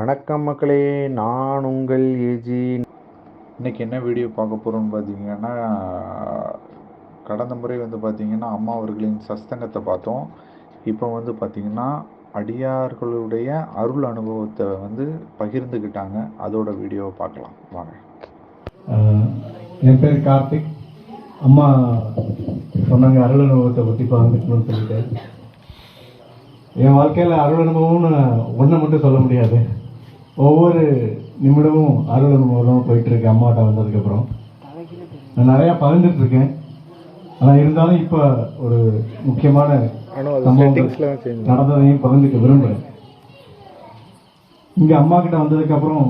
வணக்கம் மக்களே நான் உங்கள் ஏஜி. இன்னைக்கு என்ன வீடியோ பார்க்க போகிறோம்னு பார்த்தீங்கன்னா கடந்த முறை வந்து பார்த்தீங்கன்னா அம்மா அவர்களின் சஸ்தங்கத்தை பார்த்தோம். இப்போ வந்து பார்த்தீங்கன்னா அடியார்களுடைய அருள் அனுபவத்தை வந்து பகிர்ந்துக்கிட்டாங்க. அதோட வீடியோவை பார்க்கலாம். வாங்க. என் பேர் கார்த்திக். அம்மா சொன்னாங்க அருள் அனுபவத்தை பற்றி பகிர்ந்துக்கணும்னு சொல்லிட்டு. என் வாழ்க்கையில் அருள் அனுபவம்னு ஒன்றை மட்டும் சொல்ல முடியாது. ஒவ்வொரு நிமிடமும் அருள் அனுபவம் தான் போயிட்டு இருக்கு அம்மாட்ட வந்ததுக்கப்புறம். நான் நிறையா பகிர்ந்துட்டு இருக்கேன் ஆனால் இருந்தாலும் இப்போ ஒரு முக்கியமான நடந்ததையும் பகிர்ந்துக்க விரும்புகிறேன் இங்கே அம்மா கிட்ட வந்ததுக்கப்புறம்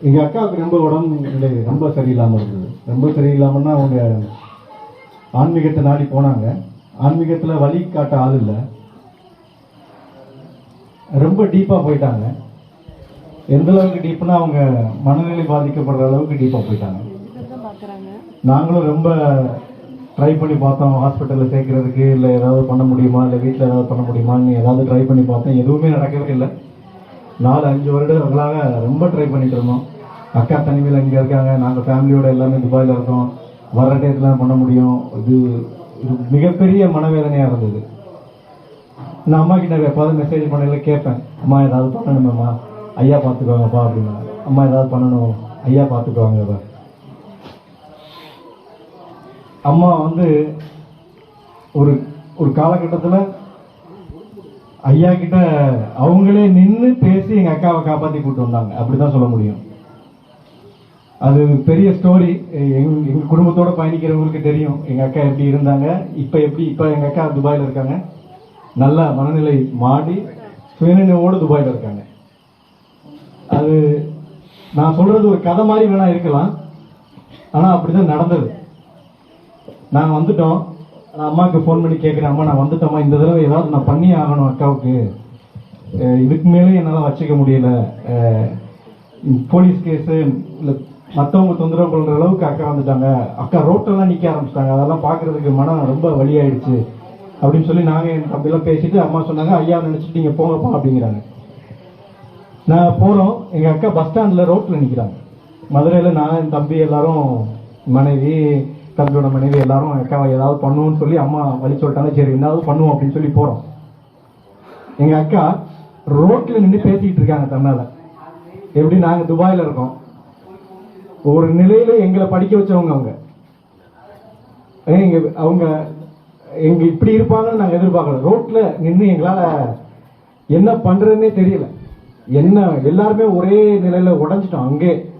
எங்கள் அக்காவுக்கு ரொம்ப உடம்பு ரொம்ப சரியில்லாமல் இருந்தது. ரொம்ப சரியில்லாமல்னா அவங்க ஆன்மீகத்தை நாடி போனாங்க. ஆன்மீகத்தில் வழி காட்ட ஆள் இல்லை. ரொம்ப டீப்பாக போயிட்டாங்க. எந்த அளவுக்கு டீப்னா அவங்க மனநிலை பாதிக்கப்படுற அளவுக்கு டீப்பாக போயிட்டாங்க. நாங்களும் ரொம்ப ட்ரை பண்ணி பார்த்தோம். ஹாஸ்பிட்டலில் சேர்க்கறதுக்கு இல்லை ஏதாவது பண்ண முடியுமா? இல்லை வீட்டில் ஏதாவது பண்ண முடியுமான்னு ஏதாவது ட்ரை பண்ணி பார்த்தோம். எதுவுமே நடக்கவே இல்லை. நாலு அஞ்சு வருடங்களாக ரொம்ப ட்ரை பண்ணிட்டு இருந்தோம். அக்கா தனிமையில் இங்கே இருக்காங்க. நாங்கள் ஃபேமிலியோட எல்லாமே துபாயில் இருக்கோம். வர்ற டயத்தில் பண்ண முடியும். இது இது மிகப்பெரிய மனவேதனையாக இருந்தது. நான் அம்மா கிட்ட எப்போது மெசேஜ் பண்ணல கேட்பேன். அம்மா ஏதாவது பண்ணணுமாம்மா? ஐயா பார்த்துக்குவாங்கப்பா அப்படின்னா. அம்மா ஏதாவது பண்ணணும். ஐயா பார்த்துக்குவாங்க அம்மா வந்து ஒரு ஒரு காலகட்டத்தில் ஐயா கிட்ட அவங்களே நின்று பேசி எங்கள் அக்காவை காப்பாற்றி கூப்பிட்டு வந்தாங்க. அப்படி தான் சொல்ல முடியும். அது பெரிய ஸ்டோரி எங் எங்கள் குடும்பத்தோட பயணிக்கிறவங்களுக்கு தெரியும். எங்கள் அக்கா எப்படி இருந்தாங்க. இப்போ எப்படி இப்போ எங்கள் அக்கா துபாயில் இருக்காங்க. நல்ல மனநிலை மாடி சுயநினைவோடு துபாயில் இருக்காங்க. அது நான் சொல்றது ஒரு கதை மாதிரி வேணா இருக்கலாம். ஆனா அப்படிதான் நடந்தது. நான் வந்துட்டோம். நான் அம்மாவுக்கு ஃபோன் பண்ணி கேட்குறேன் அம்மா நான் வந்துட்டோம்மா. இந்த தடவை ஏதாவது நான் பண்ணி ஆகணும் அக்காவுக்கு. இதுக்கு மேலே என்னால் வச்சுக்க முடியல. போலீஸ் கேஸு இல்லை மற்றவங்க தொந்தரவு பண்ணுற அளவுக்கு அக்கா வந்துட்டாங்க. அக்கா ரோட்டெல்லாம் நிற்க ஆரம்பிச்சிட்டாங்க. அதெல்லாம் பார்க்கறதுக்கு மனம் ரொம்ப வழியாயிடுச்சு அப்படின்னு சொல்லி நாங்கள் என் தம்பிலாம் பேசிட்டு அம்மா சொன்னாங்க ஐயா நினச்சிட்டு நீங்கள் போங்கப்பா அப்படிங்கிறாங்க. நான் போகிறோம் எங்கள் அக்கா பஸ் ஸ்டாண்டில் ரோட்டில் நிற்கிறாங்க மதுரையில் நான் என் தம்பி எல்லாரும் மனைவி தம்பியோட மனைவி எல்லாரும் அக்காவை ஏதாவது பண்ணுவோம்னு சொல்லி அம்மா வழி சொல்லிட்டாங்க. சரி என்னாவது பண்ணுவோம் அப்படின்னு சொல்லி போகிறோம் எங்கள் அக்கா ரோட்டில் நின்று பேசிக்கிட்டு இருக்காங்க தன்னால் எப்படி நாங்கள் துபாயில் இருக்கோம். ஒரு நிலையில் எங்களை படிக்க வச்சவங்க அவங்க. எங்கள் எங்க அவங்க எங்க இப்படி இருப்பாங்கன்னு நாங்கள் எதிர்பார்க்கல. ரோட்டில் நின்று எங்களால் என்ன பண்ணுறதுன்னே தெரியல. என்ன எல்லாருமே ஒரே நிலையில உடஞ்சிட்டோம் அங்கே.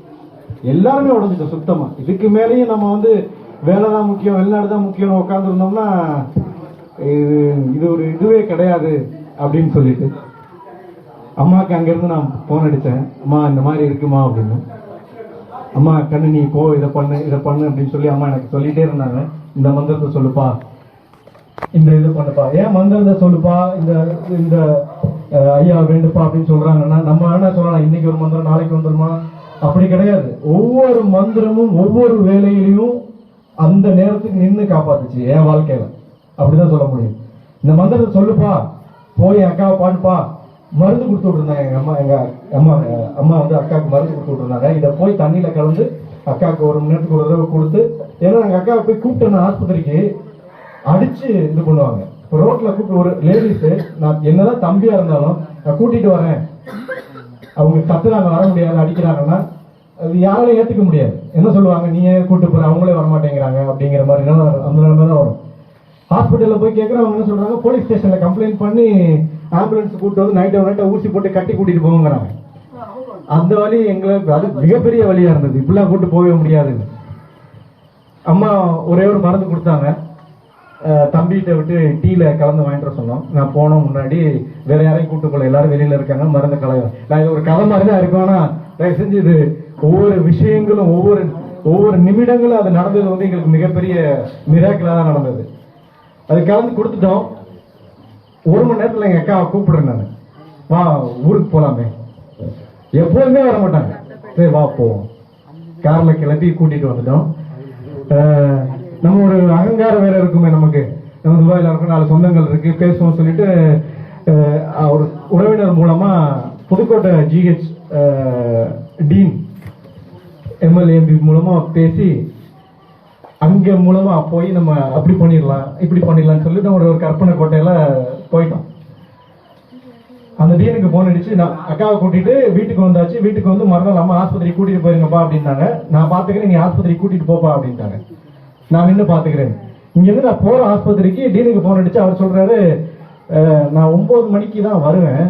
எல்லாருமே உடஞ்சிட்டோம் சுத்தமா. இதுக்கு மேலேயும் நம்ம வந்து வேலை தான் முக்கியம் வெளிநாடு தான் முக்கியம் உட்காந்துருந்தோம்னா இது இது ஒரு இதுவே கிடையாது அப்படின்னு சொல்லிட்டு. அம்மாவுக்கு அங்கேருந்து நான் ஃபோன் அடித்தேன். அம்மா இந்த மாதிரி இருக்குமா? அப்படின்னு. அம்மா கண்ணு நீ போ இதை பண்ணு இதை பண்ணு அப்படின்னு சொல்லி அம்மா எனக்கு சொல்லிட்டே இருந்தாங்க. இந்த மந்திரத்தை சொல்லுப்பா. இந்த இது பண்ணுப்பா. ஏன் மந்திரத்தை சொல்லுப்பா? இந்த இந்த ஐயா வேண்டுப்பா அப்படின்னு சொல்றாங்கன்னா நம்ம என்ன சொல்லலாம். இன்னைக்கு ஒரு மந்திரம் நாளைக்கு வந்துருமா? அப்படி கிடையாது. ஒவ்வொரு மந்திரமும் ஒவ்வொரு வேலையிலையும் அந்த நேரத்துக்கு நின்று காப்பாத்துச்சு என் வாழ்க்கையில. அப்படிதான் சொல்ல முடியும். இந்த மந்திரத்தை சொல்லுப்பா. போய் என் அக்காவை பாட்டுப்பா மருந்து கொடுத்து விட்டுருந்தாங்க எங்க அம்மா எங்க அம்மா அம்மா வந்து அக்காவுக்கு மருந்து கொடுத்து விட்டுருந்தாங்க. இதை போய் தண்ணியில கலந்து அக்காவுக்கு ஒரு மணி நேரத்துக்கு ஒரு தடவை கொடுத்து ஏன்னா எங்க அக்காவை போய் கூப்பிட்டேன்னா ஆஸ்பத்திரிக்கு அடிச்சு இது பண்ணுவாங்க. ரோட்ல கூப்பிட்டு ஒரு லேடிஸ் நான் என்னதான் தம்பியா இருந்தாலும் நான் கூட்டிட்டு வரேன். அவங்க கத்துறாங்க வர முடியாது அடிக்கிறாங்கன்னா அது யாராலையும் ஏத்துக்க முடியாது. என்ன சொல்லுவாங்க? நீ ஏன் கூட்டு போற? அவங்களே வர மாட்டேங்கிறாங்க அப்படிங்கிற மாதிரி அந்த நிலைமை தான் வரும். ஹாஸ்பிட்டல்ல போய் கேட்கறவங்க என்ன சொல்றாங்க? போலீஸ் ஸ்டேஷன்ல கம்ப்ளைண்ட் பண்ணி ஆம்புலன்ஸ் கூட்டு வந்து நைட் நைட்டை ஊசி போட்டு கட்டி கூட்டிட்டு போங்கிறாங்க. அந்த வழி எங்களுக்கு அது மிகப்பெரிய வழியா இருந்தது. இப்படிலாம் கூட்டு போகவே முடியாது. அம்மா ஒரே ஒரு மருந்து கொடுத்தாங்க. தம்பிகிட்ட விட்டு டீல கலந்து வாங்கிட்டு வர சொன்னோம். நான் போன முன்னாடி. வேற யாரையும் கூட்டு போல எல்லாரும் வெளியில இருக்காங்க. மருந்து கலையும் நான் இது ஒரு கதை மாதிரி தான் இருக்கும். ஆனா தயவு செஞ்சு இது ஒவ்வொரு விஷயங்களும் ஒவ்வொரு ஒவ்வொரு நிமிடங்களும் அது நடந்தது வந்து எங்களுக்கு மிகப்பெரிய மிராக்கிளா தான் நடந்தது. அது கலந்து கொடுத்துட்டோம். ஒரு மணி நேரத்தில் எங்க அக்காவை கூப்பிடுறேன் நான். வா ஊருக்கு போலாமே. எப்போதுமே வர மாட்டாங்க. சரி வா போவோம். கார்ல கிளம்பி கூட்டிட்டு வந்துட்டோம். நம்ம ஒரு அகங்காரம் வேற இருக்குமே நமக்கு. நம்ம துபாயில் இருக்க நாலு சொந்தங்கள் இருக்கு பேசுவோம் சொல்லிட்டு ஒரு உறவினர் மூலமா புதுக்கோட்டை ஜிஹெச் டீன் எம்எல்ஏபி மூலமா பேசி அங்க மூலமா போய் நம்ம அப்படி பண்ணிடலாம் இப்படி பண்ணிடலாம்னு சொல்லி நம்ம ஒரு ஒரு கற்பனை கோட்டையில போயிட்டோம். அந்த டீனுக்கு போன் அடிச்சு நான் அக்காவை கூட்டிட்டு வீட்டுக்கு வந்தாச்சு வீட்டுக்கு வந்து மறுநாள் அம்மா ஆஸ்பத்திரி கூட்டிட்டு போயிருங்கப்பா அப்படின்னாங்க. நான் பாத்துக்கிறேன் நீங்க ஆஸ்பத்திரி கூட்டிட்டு போப்பா அப்படின்ட்டாங்க. நான் நின்று பார்த்துக்கிறேன். இங்கேருந்து நான் போகிற ஆஸ்பத்திரிக்கு டீனுக்கு ஃபோன் அடித்து அவர் சொல்கிறாரு நான் ஒம்பது மணிக்கு தான் வருவேன்.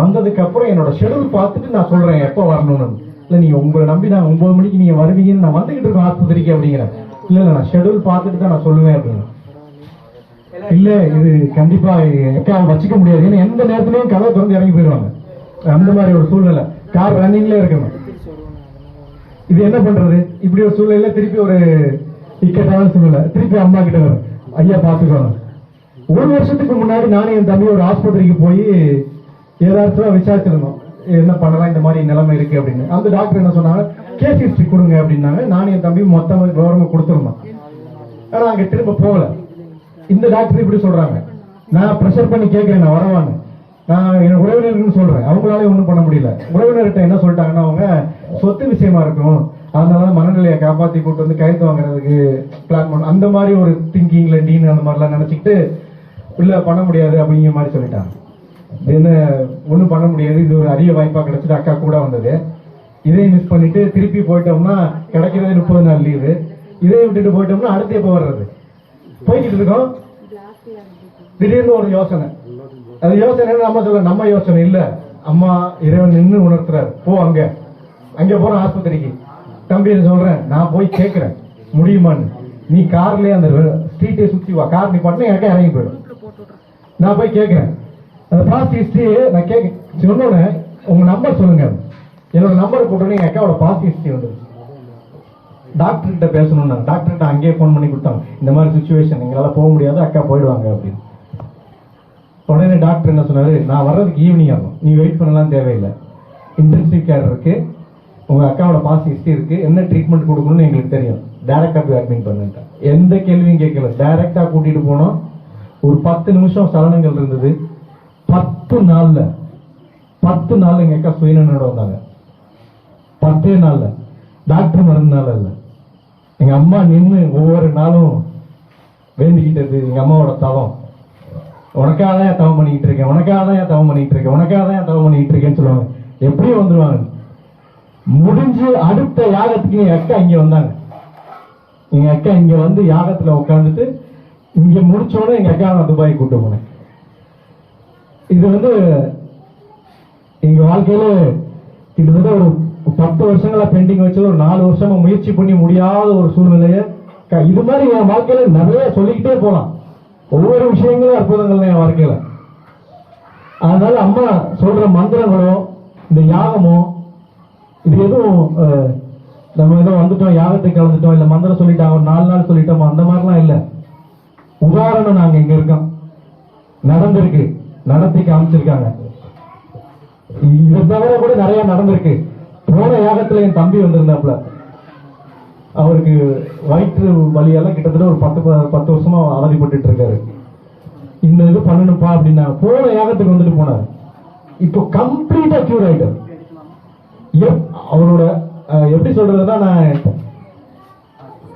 வந்ததுக்கப்புறம் வந்ததுக்கு அப்புறம் என்னோட ஷெடியூல் பார்த்துட்டு நான் சொல்கிறேன் எப்போ வரணும்னு. இல்லை நீங்கள் உங்களை நம்பி நான் ஒம்பது மணிக்கு நீங்கள் வருவீங்கன்னு நான் வந்துக்கிட்டு இருக்கேன் ஆஸ்பத்திரிக்கு அப்படிங்கிறேன் இல்லை இல்லை நான் ஷெடியூல் பார்த்துட்டு தான் நான் சொல்லுவேன் அப்படின்னு. இல்லை இது கண்டிப்பாக எக்காவை வச்சுக்க முடியாது. ஏன்னா எந்த நேரத்துலையும் கதை திறந்து இறங்கி போயிடுவாங்க. அந்த மாதிரி ஒரு சூழ்நிலை. கார் ரன்னிங்லேயே இருக்கணும். இது என்ன பண்றது? இப்படி ஒரு சூழ்நிலையில திருப்பி ஒரு இக்கட்டான சூழ்நிலை திருப்பி அம்மா கிட்ட வரும் ஐயா பாத்துக்கோங்க ஒரு வருஷத்துக்கு முன்னாடி நானும் என் தம்பி ஒரு ஆஸ்பத்திரிக்கு போய் ஏதாச்சும் விசாரிச்சிருந்தோம். என்ன பண்ணலாம் இந்த மாதிரி நிலைமை இருக்கு அப்படின்னு. அந்த டாக்டர் என்ன சொன்னாங்க கேஸ் ஹிஸ்டரி கொடுங்க அப்படின்னாங்க. நானும் என் தம்பி மொத்தமாக கவர்மெண்ட் கொடுத்துருந்தோம். ஆனா அங்க திரும்ப போகல. இந்த டாக்டர் இப்படி சொல்றாங்க. நான் ப்ரெஷர் பண்ணி கேட்கிறேன் நான் வரவான்னு. நான் என் உறவினர்கள் சொல்றேன். அவங்களால ஒன்றும் பண்ண முடியல. உறவினர்கிட்ட என்ன சொல்லிட்டாங்கன்னா அவங்க சொத்து விஷயமா இருக்கும் அதனால மனநிலையை காப்பாத்தி கூட்டு வந்து கையெழுத்து வாங்குறதுக்கு பிளான் பண்ண அந்த மாதிரி ஒரு திங்கிங்ல டீன் அந்த மாதிரிலாம் நினைச்சிக்கிட்டு இல்லை பண்ண முடியாது அப்படிங்கிற மாதிரி சொல்லிட்டாங்க. என்ன ஒன்றும் பண்ண முடியாது. இது ஒரு அரிய வாய்ப்பா கிடைச்சிட்டு அக்கா கூட வந்தது. இதையும் மிஸ் பண்ணிட்டு திருப்பி போயிட்டோம்னா கிடைக்கிறது முப்பது நாள் லீவு இதையும் விட்டுட்டு போயிட்டோம்னா அடுத்து எப்போ வர்றது? போய்கிட்டு இருக்கோம். திடீர்னு ஒரு யோசனை. அது யோசனை நம்ம சொல்ல நம்ம யோசனை இல்ல. அம்மா இறைவன் நின்று உணர்த்துறாரு. போ அங்க. அங்க போற ஆஸ்பத்திரிக்கு. தம்பி சொல்றேன்? நான் போய் கேட்கிறேன் முடியுமான்னு. நீ கார்லயே அந்த ஸ்ட்ரீட்டே சுத்தி வா. கார் நீ பண்ண எனக்கு இறங்கி போயிடும் நான் போய் கேட்கிறேன் அந்த பாஸ்ட் ஹிஸ்டரி நான் கேட்க சொன்னோன்னே உங்க நம்பர் சொல்லுங்க. என்னோட நம்பர் போட்டோன்னே எங்க அக்காவோட பாஸ்ட் ஹிஸ்டரி வந்துடும் டாக்டர்கிட்ட பேசணும்னா டாக்டர்கிட்ட அங்கேயே ஃபோன் பண்ணி கொடுத்தாங்க. இந்த மாதிரி சுச்சுவேஷன் எங்களால் போக முடியாது அக்கா போயிடுவாங்க அப்படின்னு. உடனே டாக்டர் என்ன சொன்னார் நான் வர்றதுக்கு ஈவினிங் ஆகும். நீ வெயிட் பண்ணலாம் தேவையில்லை. இன்டென்சிவ் கேர் இருக்குது உங்கள் அக்காவோட பாஸ் ஹிஸ்ட்ரி இருக்குது என்ன ட்ரீட்மெண்ட் கொடுக்கணும்னு எங்களுக்கு தெரியும். டேரெக்டாக போய் அட்மிட் பண்ணிட்டேன் எந்த கேள்வியும் கேட்கல. டேரெக்டாக கூட்டிகிட்டு போனோம். ஒரு பத்து நிமிஷம் சலனங்கள் இருந்தது. பத்து நாளில் பத்து நாள் எங்கள் அக்கா சுயநனோட வந்தாங்க. பத்தே நாளில். டாக்டர் மருந்துனால இல்லை. எங்கள் அம்மா நின்று ஒவ்வொரு நாளும் வேண்டிக்கிட்டது எங்கள் அம்மாவோட தவம். உனக்காக தான் என் தவம் பண்ணிக்கிட்டு இருக்கேன் உனக்காக தான் என் தவம் பண்ணிக்கிட்டு இருக்கேன் உனக்காக தான் ஏன் தவம் பண்ணிக்கிட்டு இருக்கேன்னு சொல்லுவாங்க. எப்படியும் வந்துருவாங்க. முடிஞ்சு அடுத்த யாகத்துக்கு எங்க அக்கா இங்க வந்தாங்க. எங்க அக்கா இங்க வந்து யாகத்துல உட்காந்துட்டு இங்க முடிச்சோடனே எங்க அக்கா நான் துபாய் கூட்டு போனேன். இது வந்து எங்க வாழ்க்கையில கிட்டத்தட்ட ஒரு பத்து வருஷங்களா பெண்டிங் வச்சது ஒரு நாலு வருஷமா முயற்சி பண்ணி முடியாத ஒரு சூழ்நிலையை இது மாதிரி என் வாழ்க்கையில நிறைய சொல்லிக்கிட்டே போலாம். ஒவ்வொரு விஷயங்களும் அற்புதங்கள் என் வாழ்க்கையில. அதனால அம்மா சொல்ற மந்திரங்களோ இந்த யாகமோ இது எதுவும் நம்ம ஏதோ வந்துட்டோம் யாகத்தை கலந்துட்டோம் இல்லை மந்திரம் சொல்லிட்டோம் ஒரு நாலு நாள் சொல்லிட்டோம் அந்த மாதிரிலாம் இல்லை. உதாரணம் நாங்கள் இங்க இருக்கோம். நடந்திருக்கு. நடத்தி காமிச்சிருக்காங்க. இதை தவிர கூட நிறைய நடந்திருக்கு. போன யாகத்துல என் தம்பி வந்திருந்தாப்புல. அவருக்கு வயிற்று வழியெல்லாம் கிட்டத்தட்ட ஒரு பத்து பத்து வருஷமா அவதிப்பட்டுட்டு இருக்காரு. இந்த இது பண்ணணும்ப்பா அப்படின்னா போன யாகத்துக்கு வந்துட்டு போனார். இப்போ கம்ப்ளீட்டா கியூர் ஆயிட்டார். அவரோட எப்படி சொல்றதுன்னா நான்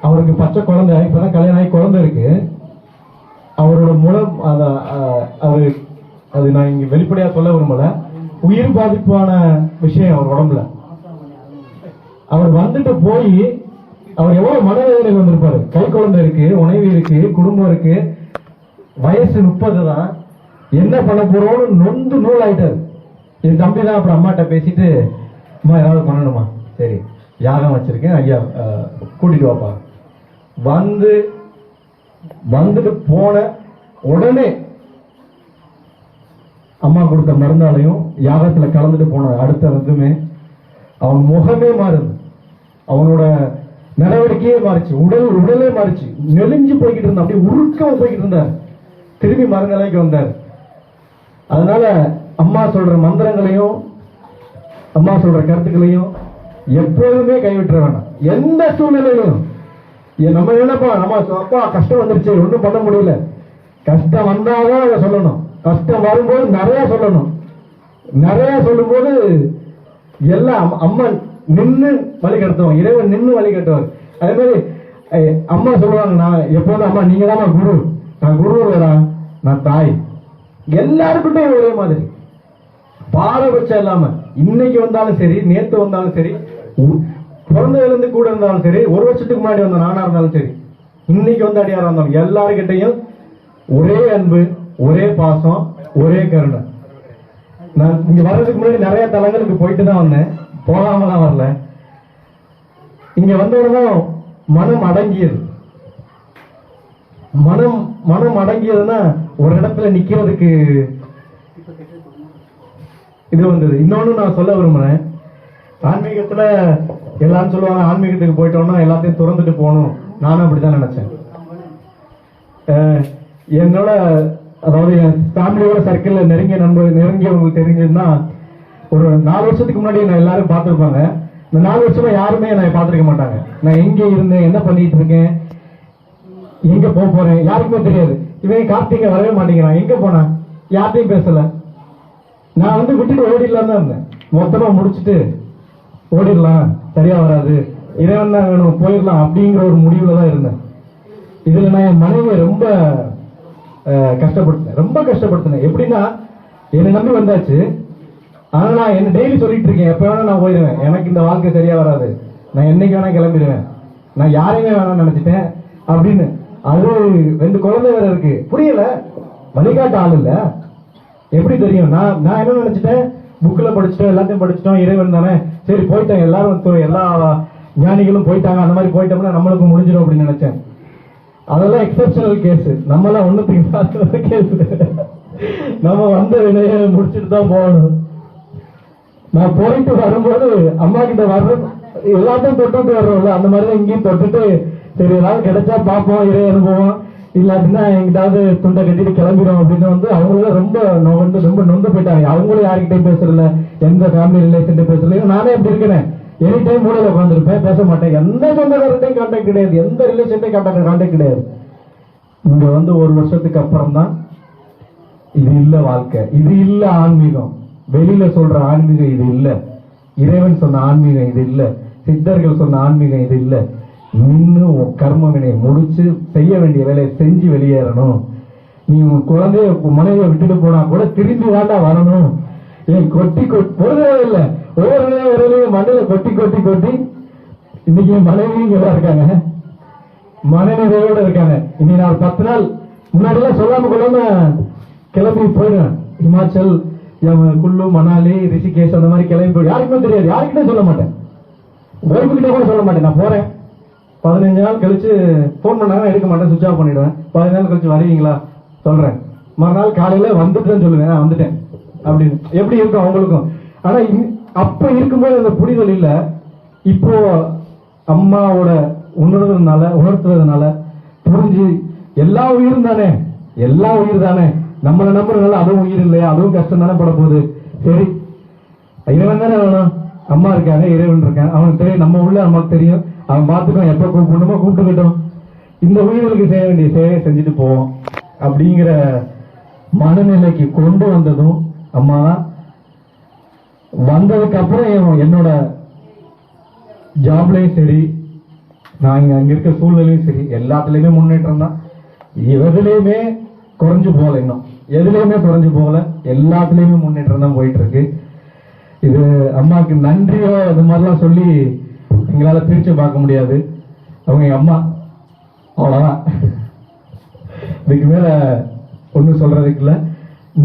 அவருக்கு பச்சை குழந்தை இப்பதான் கல்யாணம் ஆகி குழந்தை இருக்கு. அவரோட மூலம் அத அவரு அது நான் இங்க வெளிப்படையா சொல்ல விரும்பல. உயிர் பாதிப்பான விஷயம் அவர் உடம்புல. அவர் வந்துட்டு போய் அவர் எவ்வளவு மனவேதனை வந்திருப்பாரு. கை குழந்தை இருக்கு உணவு இருக்கு குடும்பம் இருக்கு. வயசு முப்பது தான். என்ன பண்ண போறோம்னு நொந்து நூல் ஆயிட்டாரு என் தம்பி தான் அப்புறம் அம்மாட்ட பேசிட்டு அம்மா ஏதாவது பண்ணணுமா? சரி யாகம் வச்சிருக்கேன். ஐயா கூட்டிட்டு வாப்பா. வந்து வந்துட்டு போன உடனே அம்மா கொடுத்த மருந்தாலையும் யாகத்துல கலந்துட்டு போன அடுத்த இதுமே அவன் முகமே மாறுது. அவனோட நடவடிக்கையே மாறிச்சு. உடல் உடலே மாறிச்சு. நெலிஞ்சு போய்கிட்டு இருந்தான் அப்படியே உருக்கமா போய்கிட்டு இருந்தார். திரும்பி மறுநிலைக்கு வந்தார். அதனால அம்மா சொல்ற மந்திரங்களையும் அம்மா சொல்ற கருத்துக்களையும் எப்போதுமே கைவிட்டுற வேணாம். எந்த சூழ்நிலையிலும் நம்ம என்னப்பா நம்ம அப்பா கஷ்டம் வந்துருச்சு ஒன்றும் பண்ண முடியல. கஷ்டம் வந்தாதான் அதை சொல்லணும். கஷ்டம் வரும்போது நிறைய சொல்லணும். நிறைய சொல்லும்போது எல்லாம் அம்- நின்று வழிகட்டுவோம் இறைவன் நின்று வழி கட்டுவார் அதே மாதிரி அம்மா சொல்லுவாங்க நான் எப்போதும் அம்மா நீங்க தான் குரு. நான் குரு வேறா நான் தாய். எல்லாருக்கிட்டையும் ஒரே மாதிரி. பாரபட்சம் இல்லாம இன்னைக்கு வந்தாலும் சரி நேத்து வந்தாலும் சரி உ- கூட இருந்தாலும் சரி ஒரு வருஷத்துக்கு முன்னாடி வந்த நானா இருந்தாலும் சரி இன்னைக்கு வந்து அடியாரா இருந்தாலும் எல்லாருக்கிட்டையும் ஒரே அன்பு ஒரே பாசம் ஒரே கருணை. நான் இங்க வர்றதுக்கு முன்னாடி நிறைய தலங்களுக்கு போயிட்டு தான் வந்தேன். போகாமலாம் வரல. இங்க வந்தவுடனும் மனம் அடங்கியது. மனம் மனம் அடங்கியதுன்னா ஒரு இடத்துல நிக்கிறதுக்கு இது வந்தது. இன்னொன்னு நான் சொல்ல விரும்புறேன். ஆன்மீகத்துல எல்லாரும் சொல்லுவாங்க ஆன்மீகத்துக்கு போயிட்டோம்னா எல்லாத்தையும் திறந்துட்டு போகணும். நானும் அப்படிதான் நினைச்சேன். என்னோட அதாவது என் ஃபேமிலியோட சர்க்கிளில் நெருங்கிய நண்பர் நெருங்கியவங்களுக்கு தெரிஞ்சதுன்னா ஒரு நாலு வருஷத்துக்கு முன்னாடி நான் எல்லாரும் பார்த்துருப்பாங்க. இந்த நாலு வருஷமா யாருமே என்னை பார்த்துருக்க மாட்டாங்க. நான் எங்க இருந்தேன் என்ன பண்ணிட்டு இருக்கேன் எங்க போக போறேன் யாருக்குமே தெரியாது. இவன் கார்த்திகை வரவே மாட்டேங்கிறான். எங்க போனான்? யார்ட்டையும் பேசல. நான் வந்து விட்டுட்டு ஓடிடலாம் தான் இருந்தேன். மொத்தமா முடிச்சுட்டு ஓடிடலாம் சரியா வராது. இறைவன் தான் வேணும் போயிடலாம் அப்படிங்கிற ஒரு முடிவுல தான் இருந்தேன். இதுல நான் என் மனைவியை ரொம்ப கஷ்டப்படுத்தினேன். ரொம்ப கஷ்டப்படுத்தினேன். எப்படின்னா என்னை நம்பி வந்தாச்சு. ஆனா நான் என்ன டெய்லி சொல்லிட்டு இருக்கேன். எப்ப வேணா நான் போயிடுவேன். எனக்கு இந்த வாழ்க்கை சரியா வராது. நான் என்னைக்கு வேணா கிளம்பிடுவேன். நான் யாரையுமே வேணாம்னு நினைச்சிட்டேன். அப்படின்னு. அது ரெண்டு குழந்தை வேற இருக்கு. புரியல. வழிகாட்ட ஆள் இல்ல. எப்படி தெரியும்? நான் நான் என்ன நினைச்சிட்டேன்? புக்கில் படிச்சுட்டோம் எல்லாத்தையும் படிச்சுட்டோம். இறைவன் தானே. சரி போயிட்டேன் எல்லாரும் எல்லா ஞானிகளும் போயிட்டாங்க. அந்த மாதிரி போயிட்டோம்னா நம்மளுக்கு முடிஞ்சிடும் அப்படின்னு நினைச்சேன். அதெல்லாம் எக்ஸப்ஷனல் கேஸ் நம்மலாம் ஒண்ணுத்துக்கு கேஸ் நம்ம வந்த வினையை முடிச்சுட்டு தான் போகணும். நான் போயிட்டு வரும்போது அம்மா கிட்ட வர்ற எல்லாத்தையும் தொட்டுட்டு வர்றோம்ல அந்த மாதிரி தான் இங்கேயும் தொட்டுட்டு சரி ஏதாவது கிடைச்சா பார்ப்போம் இறை அனுபவம் இல்லாட்டினா எங்கிட்டாவது துண்டை கட்டிட்டு கிளம்பிடும் அப்படின்னு வந்து அவங்களும் ரொம்ப நொ- வந்து ரொம்ப நொந்து போயிட்டாங்க. அவங்களும் யார்கிட்டயும் பேசுறதில்ல எந்த ஃபேமிலி ரிலேஷன் பேசல நானே எப்படி இருக்கிறேன் எனி டைம் மூலையில் உட்காந்துருப்பேன் பேச மாட்டேன். எந்த சொந்தக்காரர்கிட்டையும் கான்டாக்ட் கிடையாது. எந்த ரிலேஷன்டையும் கான்டாக்ட் கான்டாக்ட் கிடையாது. இங்க வந்து ஒரு வருஷத்துக்கு அப்புறம் தான் இது இல்ல வாழ்க்கை. இது இல்ல ஆன்மீகம். வெளியில சொல்ற ஆன்மீகம் இது இல்ல. இறைவன் சொன்ன ஆன்மீகம் இது இல்ல. சித்தர்கள் சொன்ன ஆன்மீகம் இது இல்ல. நின்று உன் கர்ம வினையை முடிச்சு செய்ய வேண்டிய வேலையை செஞ்சு வெளியேறணும். நீ உன் குழந்தைய மனைவியை விட்டுட்டு போனா கூட திரும்பி வாண்டா வரணும். ஏன் கொட்டி கொட்டி ஒரு தடவை இல்ல. ஒவ்வொரு தடவை மண்ணில கொட்டி கொட்டி கொட்டி. இன்னைக்கு மனைவியும் இருக்காங்க. மனநிறைவோட இருக்காங்க. இன்னைக்கு நான் பத்து நாள் முன்னாடி எல்லாம் சொல்லாம கொள்ளாம கிளம்பி போயிடுவேன். ஹிமாச்சல் குல்லு மணாலி ரிஷிகேஷ் அந்த மாதிரி கிளம்பி போய் யாருக்குமே தெரியாது. யாருக்குமே சொல்ல மாட்டேன். ஒய்ஃபு கிட்ட கூட சொல்ல மாட்டேன். நான் போறேன். பதினஞ்சு நாள் கழிச்சு ஃபோன் பண்ணாங்க எடுக்க மாட்டேன். சுவிச் ஆஃப் பண்ணிடுவேன். பதினஞ்சு நாள் கழிச்சு வருவீங்களா? சொல்றேன். மறுநாள் காலையில வந்துட்டேன்னு சொல்லுவேன். நான் வந்துட்டேன். அப்படின்னு. எப்படி இருக்கும் அவங்களுக்கும்? ஆனா அப்ப இருக்கும்போது அந்த புரிதல் இல்ல. இப்போ அம்மாவோட உணர்றதுனால உணர்த்துறதுனால புரிஞ்சு எல்லா உயிரும் தானே? எல்லா உயிர் தானே? நம்மளை நம்புறதுனால அதுவும் உயிர் இல்லையா? அதுவும் கஷ்டம் தானே பட போகுது. சரி. இறைவன் தானே வேணும். அம்மா இருக்காங்க இறைவன் இருக்காங்க. அவனுக்கு தெரியும் நம்ம உள்ள நமக்கு தெரியும். அவன் பார்த்துக்கோ எப்ப கூப்பிடணுமோ கூப்பிட்டுக்கிட்டோம். இந்த உயிர்களுக்கு செய்ய வேண்டிய சேவையை செஞ்சுட்டு போவோம். அப்படிங்கிற மனநிலைக்கு கொண்டு வந்ததும் அம்மா வந்ததுக்கு அப்புறம் என்னோட ஜாப்லயும் சரி நான் இங்க அங்க இருக்க சூழ்நிலையும் சரி எல்லாத்துலயுமே முன்னேற்றம் தான். எதுலையுமே குறைஞ்சு போகல இன்னும். எதுலையுமே குறைஞ்சு போகல. எல்லாத்துலயுமே முன்னேற்றம் தான் போயிட்டு இருக்கு இது அம்மாவுக்கு நன்றியோ அது மாதிரிலாம் சொல்லி எங்களால பிரிச்சு பார்க்க முடியாது. அவங்க எங்கள் அம்மா. அவ்வளோதான் இதுக்கு மேல ஒன்றும் சொல்றதுக்கு இல்லை.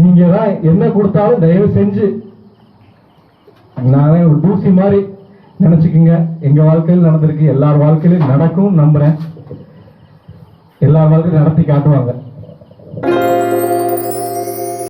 நீங்க தான் என்ன கொடுத்தாலும் தயவு செஞ்சு நான் ஒரு தூசி மாதிரி நினைச்சுக்குங்க. எங்க வாழ்க்கையில் நடந்திருக்கு. எல்லார் வாழ்க்கையிலும் நடக்கும் நம்புறேன். எல்லா வாழ்க்கையும் நடத்தி காட்டுவாங்க.